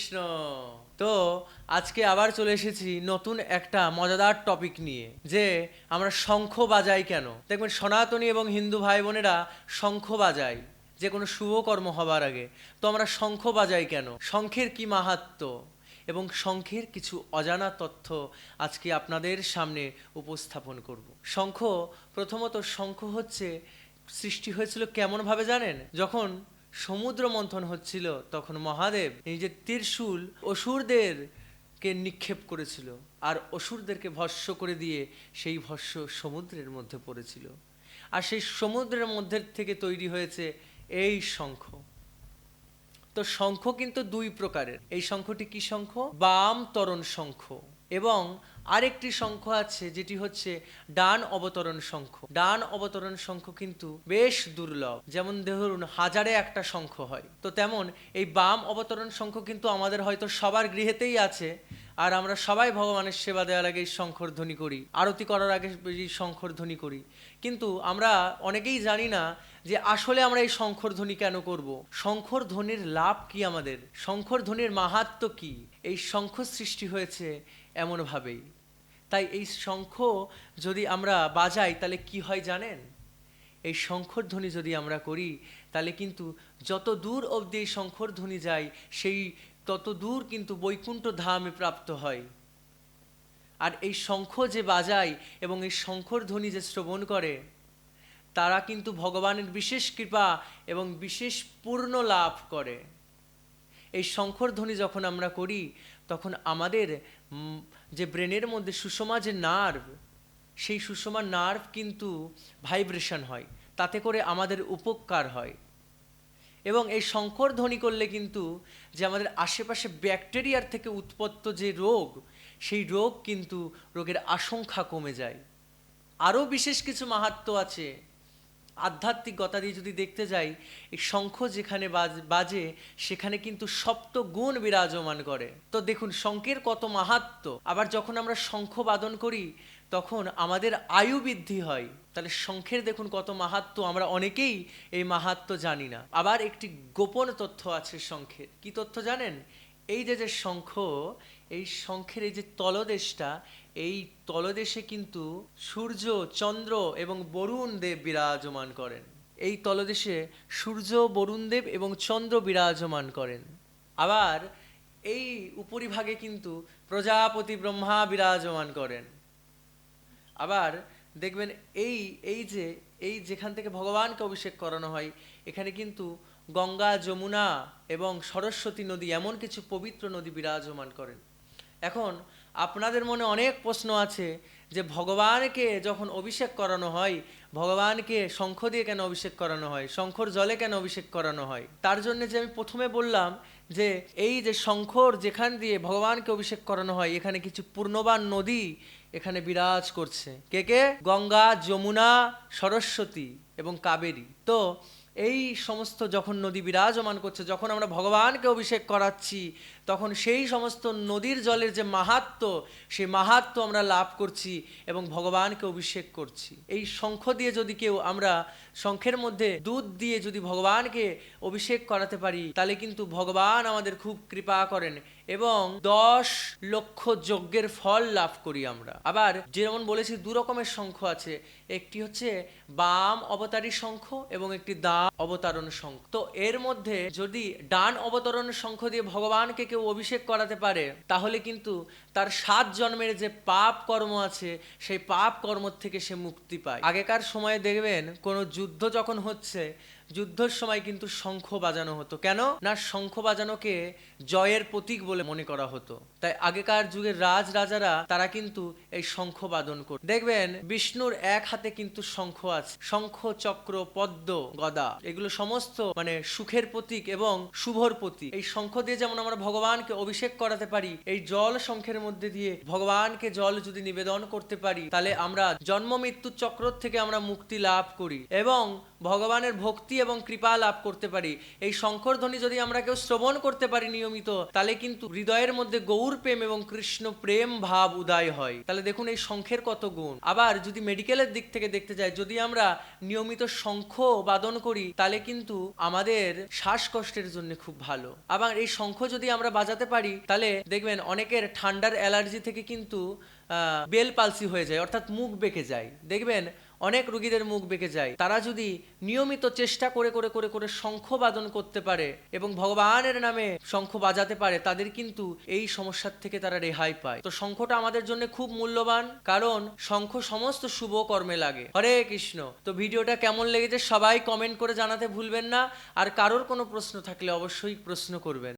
কৃষ্ণ। তো আজকে আবার চলে এসেছি নতুন একটা মজাদার টপিক নিয়ে, যে আমরা শঙ্খ বাজাই কেন? দেখবেন সনাতনী এবং হিন্দু ভাই বোনেরা শঙ্খ বাজাই যে কোনো শুভ কর্ম হবার আগে। তো আমরা শঙ্খ বাজাই কেন? শঙ্খের কি মাহাত্ম্য? এবং শঙ্খের কিছু অজানা তথ্য আজকে আপনাদের সামনে উপস্থাপন করব। শঙ্খ, প্রথমত শঙ্খ হচ্ছে, সৃষ্টি হয়েছিল কেমনভাবে জানেন? যখন সমুদ্র মন্থন হচ্ছিল, তখন মহাদেব নিজের ত্রিশূল অসুরদের কে নিক্ষেপ করেছিল আর অসুরদেরকে ভস্য করে দিয়ে সেই ভস্য সমুদ্রের মধ্যে পড়েছিল। আর সেই সমুদ্রের মধ্যে থেকে তৈরি হয়েছে এই শঙ্খ। তো শঙ্খ কিন্তু দুই প্রকারের। এই শঙ্খটি কি শঙ্খ? বাম তরণ শঙ্খ। এবং আরেকটি শঙ্খ আছে, যেটি হচ্ছে ডান অবতরণ শঙ্খ। ডান অবতরণ শঙ্খ কিন্তু বেশ দুর্লভ। যেমন ধরুন, হাজারে একটা শঙ্খ হয়। তো তেমন এই বাম অবতরণ শঙ্খ কিন্তু আমাদের হয়তো সবার গৃহেতেই আছে, আর আমরা সবাই ভগবানের সেবা দেওয়ার আগে এই শঙ্খর ধ্বনি করি, আরতি করার আগে এই শঙ্খর ধ্বনি করি। কিন্তু আমরা অনেকেই জানি না যে আসলে আমরা এই শঙ্খর ধ্বনি কেন করব। শঙ্খর ধ্বনির লাভ কি আমাদের? শঙ্খর ধ্বনির মাহাত্ম কি? এই শঙ্খ সৃষ্টি হয়েছে এমনভাবেই। তাই এই শঙ্খ যদি আমরা বাজাই, তাহলে কি হয় জানেন? এই শঙ্খর ধ্বনি যদি আমরা করি, তাহলে কিন্তু যত দূর অবধি এই শঙ্খর ধ্বনি যায়, সেই তত দূর কিন্তু বৈকুণ্ঠ ধামে প্রাপ্ত হয়। আর এই শঙ্খ যে বাজায় এবং এই শঙ্খর ধ্বনি যে শ্রবণ করে, তারা কিন্তু ভগবানের বিশেষ কৃপা এবং বিশেষ পূর্ণ লাভ করে। এই শঙ্খর ধ্বনি যখন আমরা করি তখন আমাদের যে ব্রেনের মধ্যে সুষমা যে নার্ভ, সেই সুষমা নার্ভ কিন্তু ভাইব্রেশন হয়, তাতে করে আমাদের উপকার হয়। এবং এই শঙ্কর ধ্বনি করলে কিন্তু যে আমাদের আশেপাশে ব্যাকটেরিয়ার থেকে উৎপত্ত যে রোগ, সেই রোগ কিন্তু রোগের আশঙ্কা কমে যায়। আরও বিশেষ কিছু মাহাত্ম আছে। আধ্যাত্মিকতা দিয়ে যদি দেখতে যাই, এই শঙ্খ যেখানে বাজ- সেখানে কিন্তু সপ্ত গুণ বিরাজমান করে। তো দেখুন, শঙ্খের কত মাহাত্ম। আবার যখন আমরা শঙ্খ বাদন করি, তখন আমাদের আয়ু বৃদ্ধি হয়। তাহলে শঙ্খের দেখুন কত মাহাত্ম, আমরা অনেকেই এই মাহাত্ম জানি না। আবার একটি গোপন তথ্য আছে শঙ্খের। কি তথ্য জানেন? এই যে যে শঙ্খ, এই শঙ্খের এই যে তলদেশটা, এই তলদেশে কিন্তু সূর্য, চন্দ্র এবং বরুণ দেব বিরাজমান করেন। এই তলদেশে সূর্য, বরুণ দেব এবং চন্দ্র বিরাজমান করেন। আবার এই উপরিভাগে কিন্তু প্রজাপতি ব্রহ্মা বিরাজমান করেন। আবার দেখবেন এই এই যে, এই যেখান থেকে ভগবানকে অভিষেক করানো হয়, এখানে কিন্তু গঙ্গা, যমুনা এবং সরস্বতী নদী এমন কিছু পবিত্র নদী বিরাজমান করেন। এখন আপনাদের মনে অনেক প্রশ্ন আছে যে ভগবানকে যখন অভিষেক করানো হয়, ভগবানকে শঙ্খ দিয়ে কেন অভিষেক করানো হয়, শঙ্খর জলে কেন অভিষেক করানো হয়? তার জন্য যে আমি প্রথমে বললাম যে এই যে শঙ্খর যেখান দিয়ে ভগবানকে অভিষেক করানো হয়, এখানে কিছু পূর্ণবান নদী এখানে বিরাজ করছে। কে কে? গঙ্গা, যমুনা, সরস্বতী এবং কাবেরী। তো এই সমস্ত যখন নদী বিরাজমান করছে, যখন আমরা ভগবানকে অভিষেক করাচ্ছি, তখন সেই সমস্ত নদীর জলের যে মাহাত্ম, সেই মাহাত্ম আমরা লাভ করছি এবং ভগবানকে অভিষেক করছি। এই শঙ্খ দিয়ে যদি কেউ আমরা শঙ্খের মধ্যে দুধ দিয়ে যদি ভগবানকে অভিষেক করাতে পারি, তাহলে কিন্তু ভগবান আমাদের খুব কৃপা করেন। এবং দশ লক্ষ যজ্ঞের ফল লাভ করি আমরা। আবার যেমন বলেছি, দু রকমের শঙ্খ আছে। একটি হচ্ছে বাম অবতারী শঙ্খ এবং একটি দা অবতারণ শঙ্খ। তো এর মধ্যে যদি ডান অবতরণ শঙ্খ দিয়ে ভগবানকে কেউ অভিষেক করাতে পারে, তাহলে কিন্তু তার সাত জন্মের যে পাপ কর্ম আছে, সেই পাপ কর্ম থেকে সে মুক্তি পায়। আগেকার সময়ে দেখবেন, কোনো যুদ্ধ যখন হচ্ছে যুদ্ধের সময় কিন্তু শঙ্খ বাজানো হতো। কেন? না, শঙ্খ বাজানোকে জয়ের প্রতীক বলে মনে করা হতো। তাই আগেকার যুগের রাজ রাজারা তারা কিন্তু এই শঙ্খ বাদন করত দেখবেন, বিষ্ণুর এক হাতে কিন্তু শঙ্খ আছে। শঙ্খ, চক্র, পদ্ম, গদা, এগুলো সমস্ত মানে সুখের প্রতীক এবং শুভর প্রতীক। এই শঙ্খ দিয়ে যেমন আমরা ভগবানকে অভিষেক করাতে পারি, এই জল শঙ্খের মধ্যে দিয়ে ভগবানকে জল যদি নিবেদন করতে পারি, তাহলে আমরা জন্ম মৃত্যু চক্র থেকে আমরা মুক্তি লাভ করি। এবং ভগবানের ভক্তি এবং কৃপা লাভ করতে পারি। এই শঙ্কর ধ্বনি যদি আমরা কেউ শ্রবণ করতে পারি নিয়মিত, তাহলে কিন্তু হৃদয়ের মধ্যে গৌর প্রেম এবং কৃষ্ণ প্রেম ভাব উদয় হয়। তাহলে দেখুন এই শঙ্খের কত গুণ। আবার যদি মেডিকেলের দিক থেকে দেখতে যাই, যদি আমরা নিয়মিত শঙ্খ বাদন করি, তাহলে কিন্তু আমাদের শ্বাসকষ্টের জন্য খুব ভালো। আবার এই শঙ্খ যদি আমরা বাজাতে পারি, তাহলে দেখবেন অনেকের ঠান্ডার অ্যালার্জি থেকে কিন্তু বেল পালসি হয়ে যায়, অর্থাৎ মুখ বেঁকে যায়। দেখবেন অনেক রুগীদের মুখ বেঁকে যায়। তারা যদি নিয়মিত চেষ্টা করে করে করে করে শঙ্খ বাদন করতে পারে এবং ভগবানের নামে শঙ্খ বাজাতে পারে, তাদের কিন্তু এই সমস্যার থেকে তারা রেহাই পায়। তো শঙ্খটা আমাদের জন্য খুব মূল্যবান, কারণ শঙ্খ সমস্ত শুভ কর্মে লাগে। হরে কৃষ্ণ। তো ভিডিওটা কেমন লেগেছে সবাই কমেন্ট করে জানাতে ভুলবেন না। আর কারোর কোনো প্রশ্ন থাকলে অবশ্যই প্রশ্ন করবেন।